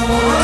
Oh.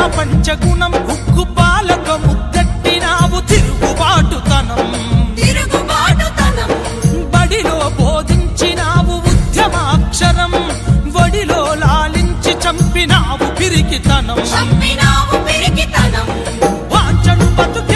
పంచగుణం ఉక్కు పాలక ముద్దట్టినావు తిరుగుబాటుతనం. తిరుగుబాటుతనం. బడిలో బోధించినావు ఉద్యమాక్షరం ఒడిలో లాలించి చంపినావు పిరికితనం. చంపినావు పిరికితనం. వాంచను బతుకే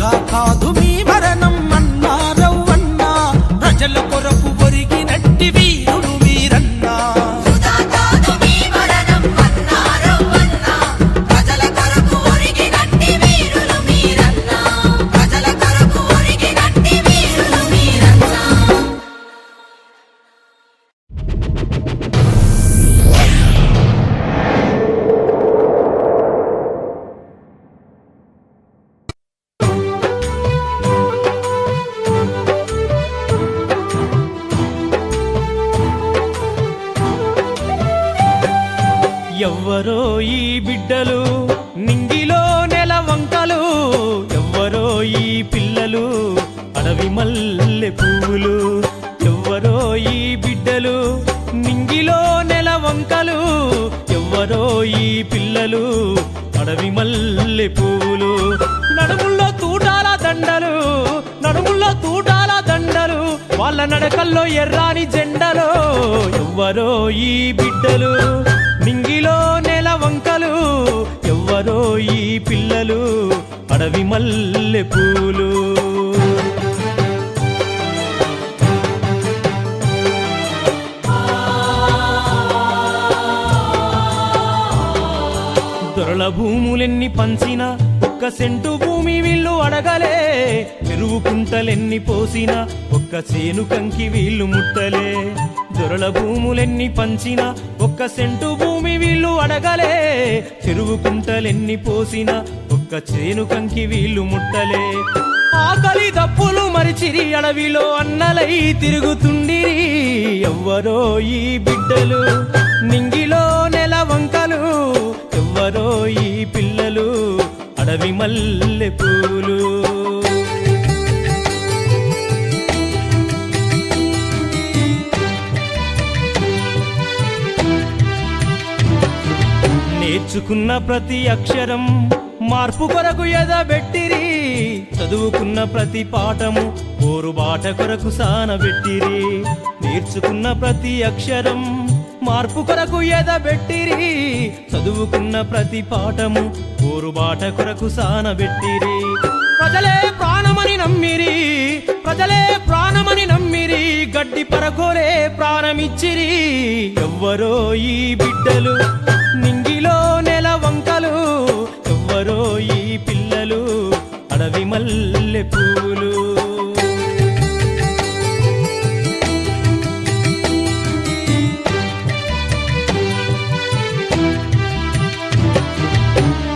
దొంగ కాదు మీ మరణం అన్నారవ్వన్నా ప్రజల కొర ఎవ్వరో ఈ బిడ్డలు నింగిలో నెల వంకలు ఎవ్వరో ఈ పిల్లలు అడవి మల్లె పువ్వులు. ఎవ్వరో ఈ బిడ్డలు నింగిలో నెల వంకలు ఎవ్వరో ఈ పిల్లలు అడవి మల్లె పువ్వులు. నడుముల్లో తూటాల దండలు నడుముల్లో తూటాల దండలు వాళ్ళ నడకల్లో ఎర్రాని జెండలు ఎవ్వరో ఈ బిడ్డలు. మింగిలో నెల వంకలు ఎవ్వరో ఈ పిల్లలు అడవి మల్లె పూలు. దొరల భూములెన్ని పంచినా ఒక్క సెంటు భూమి వీళ్ళు అడగలే. చెరువు కుంటలెన్ని పోసినా ఒక్క సేను కంకి వీళ్ళు ముట్టలే. దొరల భూములెన్ని పంచిన ఒక్క సెంటు భూమి వీళ్ళు అడగలే. చెరువు కుంటలెన్ని పోసిన ఒక్క చేను కంకి వీళ్ళు ముట్టలే. ఆకలి దప్పులు మరిచిరి అడవిలో అన్నలై తిరుగుతుండిరి. ఎవ్వరో ఈ బిడ్డలు నింగిలో నెల వంకలు. ఎవ్వరో ఈ పిల్లలు అడవి మల్లె చదువుకున్న ప్రతి అక్షరం మార్పు కొరకు ఎదబెట్టిరి చదువుకున్న ప్రతి పాఠము ఓరు బాట కొరకు సానబెట్టిరి నేర్చుకున్న ప్రతి అక్షరం మార్పు కొరకు ఎదబెట్టిరి చదువుకున్న ప్రతి పాఠము బాట కొరకు సానబెట్టిరి ప్రజలే ప్రాణమని నమ్మిరి ప్రజలే ప్రాణమని నమ్మిరి గడ్డి పరకోరే ప్రాణమిచ్చిరి. ఎవ్వరో ఈ బిడ్డలు నింగి మల్లె పూలు.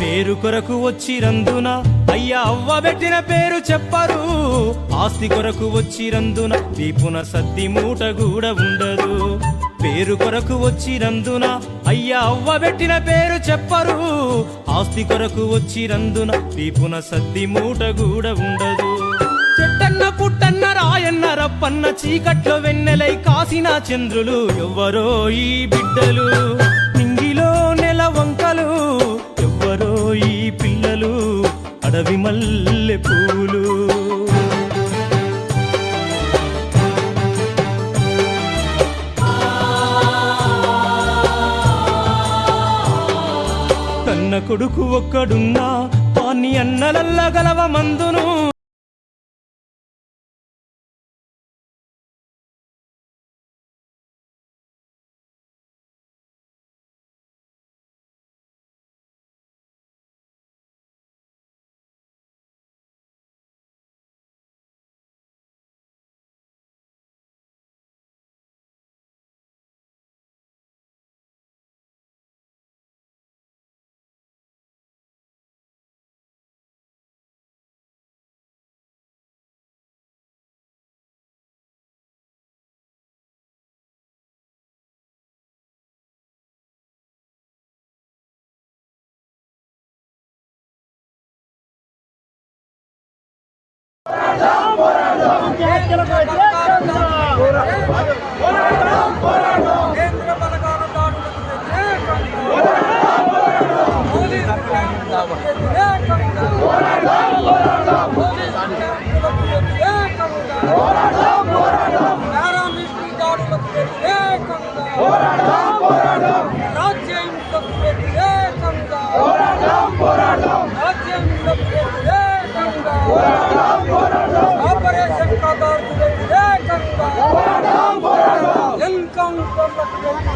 పేరు కొరకు వచ్చి రందున అయ్యా అవ్వ పెట్టిన పేరు చెప్పరు. ఆస్తి కొరకు వచ్చి రందున దీపున సద్ది మూట కూడా ఉండదు. పేరు కొరకు వచ్చి రందున అయ్యా అవ్వ పెట్టిన పేరు చెప్పరు. ఆస్తి కొరకు వచ్చినందున దీపున సద్ది మూట కూడా ఉండదు. చెట్టన్న పుట్టన్న రాయన్న రప్పన్న చీకట్లో వెన్నెలై కాసిన చంద్రులు ఎవ్వరో ఈ బిడ్డలు. నింగిలో నెల వంకలు ఎవ్వరో ఈ పిల్లలు. అడవి మల్లె పూలు. కన్న కొడుకు ఒక్కడున్నా పాన్ని అన్నలల్ల గలవ మందును ¡Vamos! ¡Vamos! போராட்டம் போராட்டம் என் கவுண்ட்